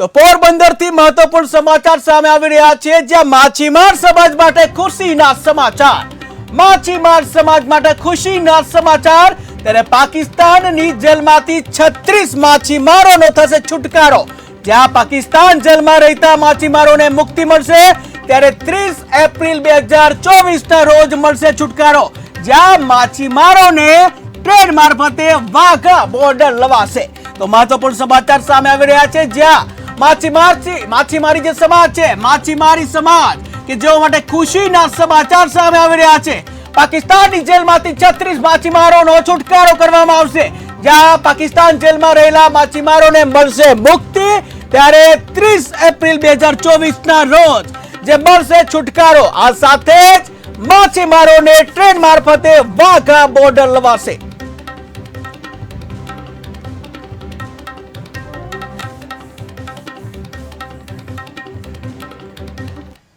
તો પોરબંદરથી મહત્વપૂર્ણ સમાચાર સામે આવી રહ્યા છે, જ્યાં માછીમાર સમાજ માટે ખુશીના સમાચાર. માછીમાર સમાજ માટે ખુશીના સમાચાર, ત્યારે પાકિસ્તાનની જેલમાંથી 36 માછીમારોનો થશે છુટકારો. જ્યાં પાકિસ્તાન જેલમાં રહેતા માછીમારોને મુક્તિ મળશે, ત્યારે 30 એપ્રિલ બે હજાર ના રોજ મળશે છુટકારો. જ્યાં માછીમારોને ટ્રેન મારફતે વાઘા બોર્ડર લવાશે. તો મહત્વપૂર્ણ સમાચાર સામે આવી રહ્યા છે, જ્યાં માછીમાર માછીમારી જે સમાજ છે, માછીમારી સમાજ કે જેઓ માટે ખુશીના સમાચાર સામે આવી રહ્યા છે. પાકિસ્તાનની જેલમાંથી 36 માછીમારોનો છુટકારો કરવામાં આવશે. જ્યાં પાકિસ્તાન જેલમાં રહેલા માછીમારોને મળશે મુક્તિ ત્યારે 30 એપ્રિલ બે ના રોજ જે મળશે છુટકારો, આ સાથે જ માછીમારોને ટ્રેન મારફતે વાઘા બોર્ડર લવાશે.